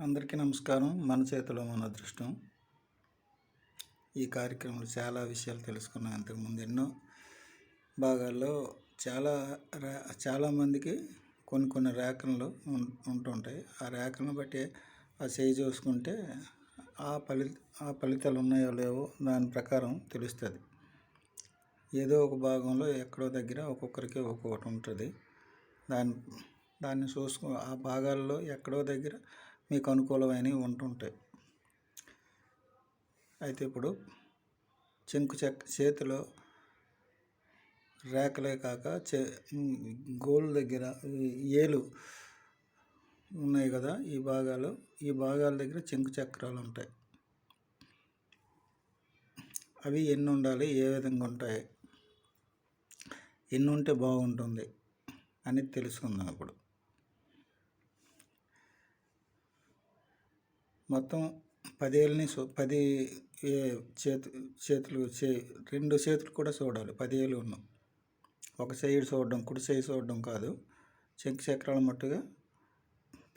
అందరికీ నమస్కారం. మన చేతిలో మన అదృష్టం. ఈ కార్యక్రమంలో చాలా విషయాలు తెలుసుకున్నాం అంతకుముందు ఎన్నో భాగాల్లో. చాలా రా చాలామందికి కొన్ని కొన్ని రేఖలు ఉం- ఉంటుంటాయి. ఆ రేఖలను బట్టి ఆ చేయి చూసుకుంటే ఆ ఫలి ఆ ఫలితాలు ఉన్నాయో లేవో దాని ప్రకారం తెలుస్తుంది. ఏదో ఒక భాగంలో ఎక్కడో దగ్గర ఒక్కొక్కరికి ఒక్కొక్కటి ఉంటుంది. దాని దాన్ని చూసుకో ఆ భాగాల్లో ఎక్కడో దగ్గర మీకు అనుకూలమైనవి ఉంటుంటాయి. అయితే ఇప్పుడు చెంకు చెక్క చేతిలో రేఖలే కాక చే గోల్ దగ్గర ఏలు ఉన్నాయి కదా ఈ భాగాలు ఈ భాగాల దగ్గర చెంకు చక్రాలు ఉంటాయి. అవి ఎన్ని ఉండాలి? ఏ విధంగా ఉంటాయి? ఎన్ని ఉంటే బాగుంటుంది అని తెలుసుకుందాం ఇప్పుడు. మొత్తం పదేళ్ళని పది ఏ చేతు చేతులు చే రెండు చేతులు కూడా చూడాలి పదేళ్ళు ఉన్నాం. ఒక సైడ్ చూడడం కుడి సైడ్ చూడడం కాదు. చెంకు చక్రాల మట్టుగా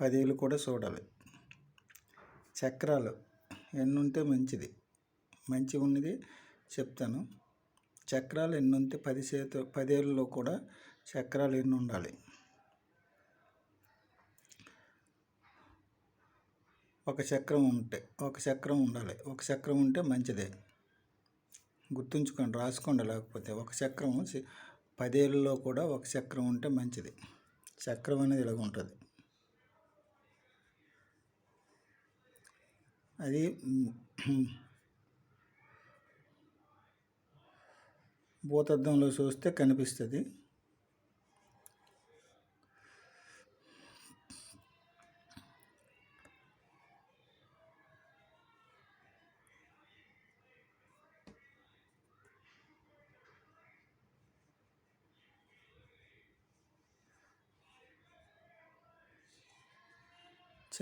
పదేళ్ళు కూడా చూడాలి చక్రాలు ఎన్ని ఉంటే మంచిది. మంచి ఉన్నది చెప్తాను. చక్రాలు ఎన్నుంటే ఉంటే పది చేతు పదేళ్ళలో కూడా చక్రాలు ఎన్ని ఉండాలి ఒక చక్రం ఉంటే ఒక చక్రం ఉండాలి. ఒక చక్రం ఉంటే మంచిదే. గుర్తుంచుకోండి రాసుకోండి లేకపోతే. ఒక చక్రం పదేళ్ళలో కూడా ఒక చక్రం ఉంటే మంచిది. చక్రం అనేది ఇలాగ ఉంటుంది. అది భూతద్దంలో చూస్తే కనిపిస్తుంది.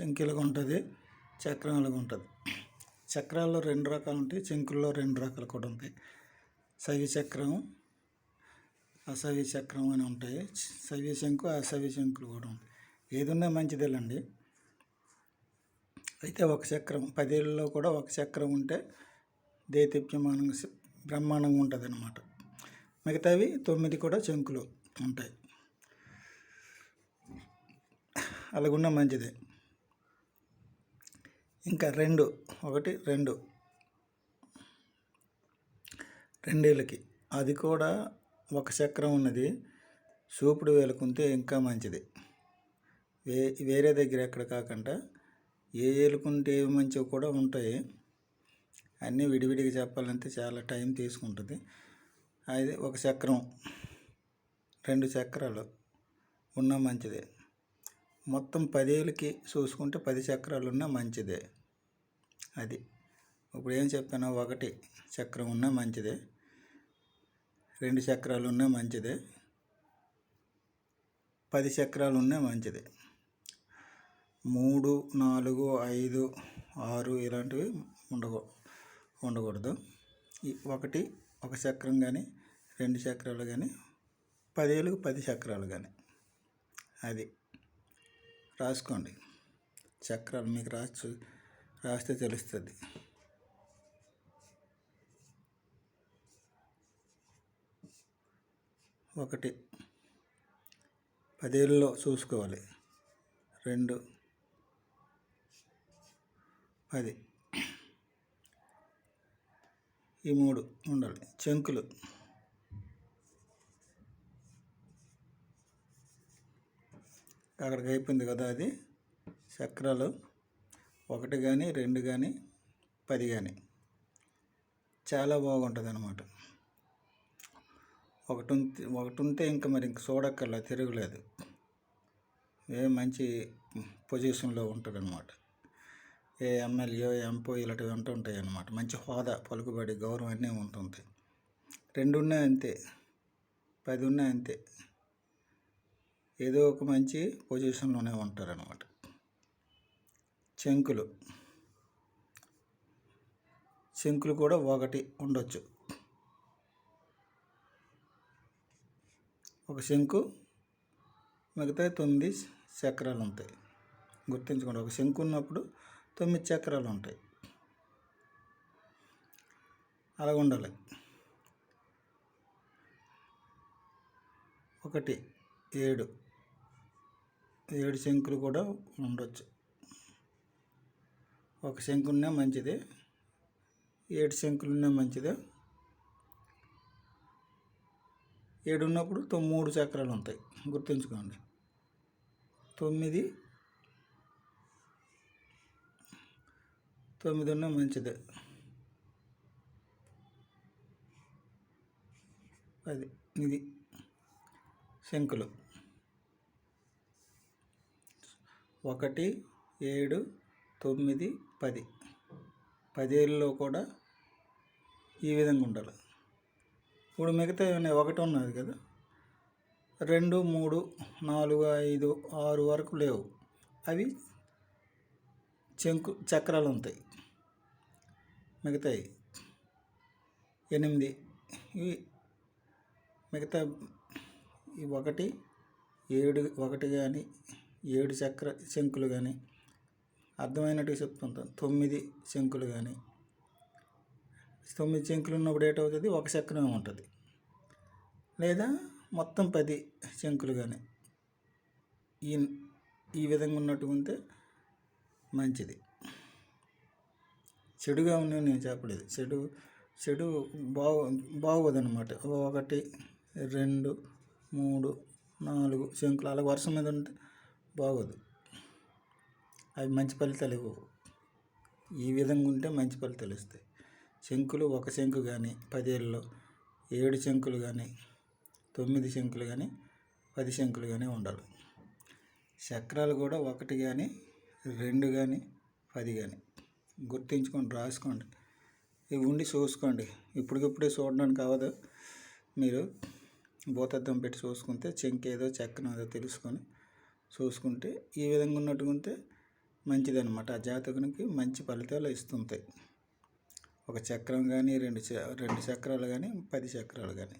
చెంకిలుగా ఉంటుంది చక్రాలుగా ఉంటుంది చక్రాల్లో రెండు రకాలు ఉంటాయి చెంకుల్లో రెండు రకాలు కూడా ఉంటాయి. సవి చక్రం అసవి చక్రం అని ఉంటాయి. సవి శంకు అసవి శంకులు కూడా ఉంటాయి. ఏదున్నా మంచిదేలండి. అయితే ఒక చక్రం పదేళ్ళలో కూడా ఒక చక్రం ఉంటే దేదీప్యమానంగా బ్రహ్మాండంగా ఉంటుంది అనమాట మిగతావి తొమ్మిది కూడా చెంకులు ఉంటాయి. అలాగున్నా మంచిదే. ఇంకా రెండు ఒకటి రెండు. రెండేళ్ళకి. అది కూడా ఒక చక్రం ఉన్నది. చూపుడు వేలుకుంటే ఇంకా మంచిది. వే వేరే దగ్గర ఎక్కడ కాకుండా ఏ ఏలుకుంటే ఏవి మంచివి కూడా ఉంటాయి. అన్నీ విడివిడిగా చెప్పాలంటే చాలా టైం తీసుకుంటుంది. అది ఒక చక్రం రెండు చక్రాలు ఉన్న మంచిదే. మొత్తం పదేళ్ళకి చూసుకుంటే పది చక్రాలు ఉన్నా మంచిదే. అది. ఇప్పుడు ఏం చెప్పాను ఒకటి చక్రం ఉన్నా మంచిదే. రెండు చక్రాలు ఉన్నా మంచిదే. పది చక్రాలు ఉన్నా మంచిదే. మూడు నాలుగు ఐదు ఆరు ఇలాంటివి ఉండకూ ఉండకూడదు. ఈ ఒకటి ఒక చక్రం కానీ రెండు చక్రాలు కానీ పదేళ్ళకు పది చక్రాలు కానీ అది. రాసుకోండి. చక్రాలు మీకు రాసు రాస్తే తెలుస్తుంది. ఒకటి పదేళ్ళలో చూసుకోవాలి. రెండు పది. ఈ మూడు ఉండాలి. చెంకులు. అక్కడికి అయిపోయింది కదా అది. చక్రాలు ఒకటి కానీ రెండు కానీ పది కానీ చాలా బాగుంటుంది అనమాట ఒకటి ఉంటే ఒకటి ఉంటే ఇంకా మరి ఇంక చూడక్కర్లా తిరగలేదు. ఏ మంచి పొజిషన్లో ఉంటుంది అనమాట ఏ ఎమ్మెల్యే ఎంపో ఇలాంటివి అంటూ ఉంటాయి అన్నమాట మంచి హోదా పలుకుబడి గౌరవం అన్నీ ఉంటుంది రెండు ఉన్నాయి అంతే. పది ఉన్నాయి అంతే. ఏదో ఒక మంచి పొజిషన్లోనే ఉంటారనమాట చెంకులు. శంకులు కూడా ఒకటి ఉండొచ్చు. ఒక శంకు మిగతా తొమ్మిది చక్రాలు ఉంటాయి గుర్తుంచుకోండి ఒక శంకు ఉన్నప్పుడు తొమ్మిది చక్రాలు ఉంటాయి అలా ఉండాలి. ఒకటి ఏడు. ఏడు శంకులు కూడా ఉండొచ్చు. ఒక శంకున్నా మంచిదే ఏడు శంకులున్నా మంచిదే. ఏడు ఉన్నప్పుడు మూడు చక్రాలు ఉంటాయి. గుర్తుంచుకోండి. తొమ్మిది తొమ్మిది ఉన్నా మంచిదే. అది ఇది శంకులు. ఒకటి ఏడు తొమ్మిది పది. పదేళ్ళలో కూడా ఈ విధంగా ఉండాలి. ఇప్పుడు మిగతా ఒకటి ఉన్నది కదా? రెండు మూడు నాలుగు ఐదు ఆరు వరకు లేవు. అవి చెంకు చక్రాలు ఉంటాయి. మిగతాయి. ఎనిమిది. ఇవి మిగతా ఈ ఒకటి ఏడు ఒకటి కానీ ఏడు చక్ర శంకులు కానీ అర్థమైనట్టుగా చెప్తుంటాను. తొమ్మిది శంకులు కానీ తొమ్మిది శంకులు ఉన్నప్పుడు ఏటవుతుంది? ఒక చక్రమే ఉంటుంది. లేదా మొత్తం పది శంకులు కానీ ఈ ఈ విధంగా ఉన్నట్టు ఉంటే మంచిది. చెడుగా ఉన్నవి నేను చెప్పలేదు. చెడు చెడు బాగు బాగోదన్నమాట. ఒకటి రెండు మూడు నాలుగు శంకులు. అలా వర్షం మీద ఉంటే బాగోదు. అవి మంచి ఫలితాలు ఇవ్వవు. ఈ విధంగా ఉంటే మంచి ఫలితాలు వస్తాయి. శంకులు ఒక శంకు కానీ పదేళ్ళలో ఏడు శంకులు కానీ తొమ్మిది శంకులు కానీ పది శంకులు కానీ ఉండాలి. చక్రాలు కూడా ఒకటి కానీ రెండు కానీ పది కానీ గుర్తించుకోండి రాసుకోండి. ఇవి ఉండి చూసుకోండి. ఇప్పటికిప్పుడే చూడడానికి అవ్వదు. మీరు భూతద్దం పెట్టి చూసుకుంటే చెంకి ఏదో చక్కన ఏదో తెలుసుకొని చూసుకుంటే ఈ విధంగా ఉన్నట్టుగా ఉంటే మంచిదన్నమాట. ఆ జాతకునికి మంచి ఫలితాలు ఇస్తుంటాయి. ఒక చక్రం కానీ రెండు చ రెండు చక్రాలు కానీ పది చక్రాలు కానీ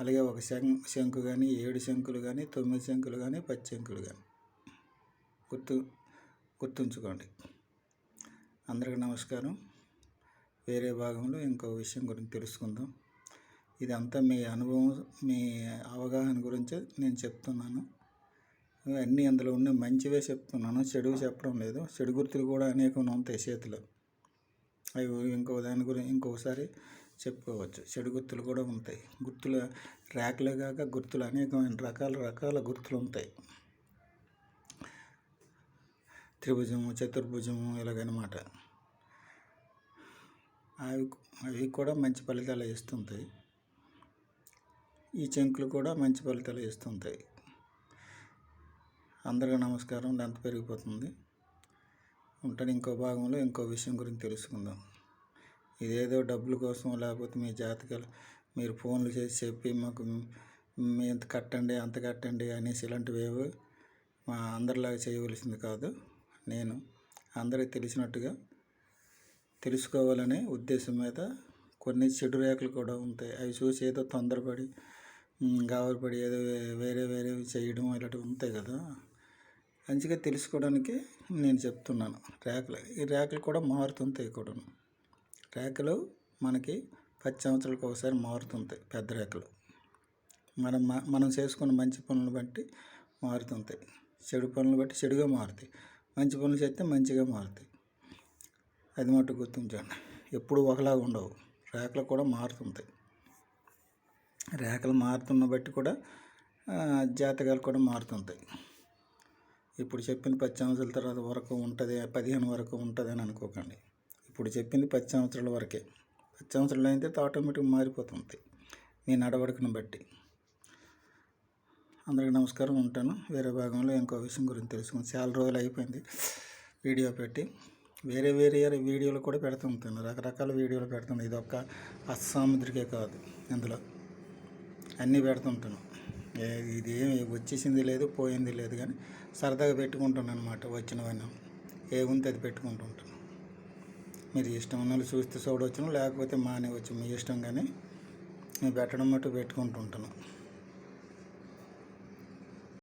అలాగే ఒక శం శంకు కానీ ఏడు శంకులు కానీ తొమ్మిది శంకులు కానీ పది శంకులు కానీ గుర్తు గుర్తుంచుకోండి. అందరికీ నమస్కారం. వేరే భాగంలో ఇంకో విషయం గురించి తెలుసుకుందాం. ఇదంతా మీ అనుభవం మీ అవగాహన గురించే నేను చెప్తున్నాను. అన్నీ అందులో ఉన్న మంచివే చెప్తున్నాను చెడు చెప్పడం లేదు. చెడు గుర్తులు కూడా అనేకం ఉంటాయి చేతిలో. అవి ఇంకో దాని గురించి ఇంకొకసారి చెప్పుకోవచ్చు. చెడు గుర్తులు కూడా ఉంటాయి. గుర్తుల ర్యాక్లే కాక గుర్తులు అనేకమైన రకాల రకాల గుర్తులు ఉంటాయి. త్రిభుజము చతుర్భుజము ఇలాగనమాట. అవి అవి కూడా మంచి ఫలితాలు ఇస్తుంటాయి. ఈ చెంకులు కూడా మంచి ఫలితాలు ఇస్తుంటాయి. అందరికీ నమస్కారం. లెంత్ పెరిగిపోతుంది. ఉంటాను ఇంకో భాగంలో ఇంకో విషయం గురించి తెలుసుకుందాం. ఇదేదో డబ్బుల కోసం లేకపోతే మీ జాతకాలు మీరు ఫోన్లు చేసి చెప్పి మాకు మీ ఎంత కట్టండి అంత కట్టండి అనేసి ఇలాంటివి ఏవో మా అందరిలాగా చేయవలసింది కాదు. నేను అందరికి తెలిసినట్టుగా తెలుసుకోవాలనే ఉద్దేశం మీద కొన్ని చెడు రేఖలు కూడా ఉంటాయి. అవి చూసి ఏదో తొందరపడి గాబరపడి ఏదో వేరే వేరేవి చేయడం ఇలాంటివి ఉంటాయి కదా. మంచిగా తెలుసుకోవడానికి నేను చెప్తున్నాను ర్యాకులు. ఈ ర్యాకులు కూడా మారుతుంటాయి కూడా ర్యాకులు మనకి పది సంవత్సరాలకు ఒకసారి మారుతుంటాయి పెద్ద ర్యాకులు. మనం మనం చేసుకున్న మంచి పనులను బట్టి మారుతుంటాయి. చెడు పనులు బట్టి చెడుగా మారుతాయి. మంచి పనులు చేస్తే మంచిగా మారుతాయి. అది మటు గుర్తించండి. ఎప్పుడు ఒకలాగా ఉండవు. రేఖలు కూడా మారుతుంటాయి. రేఖలు మారుతున్న బట్టి కూడా జాతకాలు కూడా మారుతుంటాయి. ఇప్పుడు చెప్పింది పది సంవత్సరాల తర్వాత వరకు ఉంటుంది పదిహేను వరకు ఉంటుంది అని అనుకోకండి. ఇప్పుడు చెప్పింది పది సంవత్సరాల వరకే. పది సంవత్సరాలు అయితే ఆటోమేటిక్గా మారిపోతుంది. మీ నడవడికను బట్టి. అందరికీ నమస్కారం ఉంటాను. వేరే భాగంలో ఇంకో విషయం గురించి తెలుసుకుని చాలా రోజులు అయిపోయింది వీడియో పెట్టి. వేరే వేరే వీడియోలు కూడా పెడుతూ ఉంటాను రకరకాల వీడియోలు పెడుతుంది ఇది ఒక్క అస్సాముద్రికే కాదు. ఇందులో అన్నీ పెడుతుంటాను ఇది ఏమి వచ్చేసింది లేదు పోయింది లేదు కానీ సరదాగా పెట్టుకుంటాను అనమాట వచ్చినవన్నీ ఏముంది అది పెట్టుకుంటుంటాను. మీరు ఇష్టం ఉన్న చూస్తే చూడవచ్చును లేకపోతే మానేవచ్చు మీ ఇష్టం కానీ నేను పెట్టడం మటు పెట్టుకుంటుంటాను.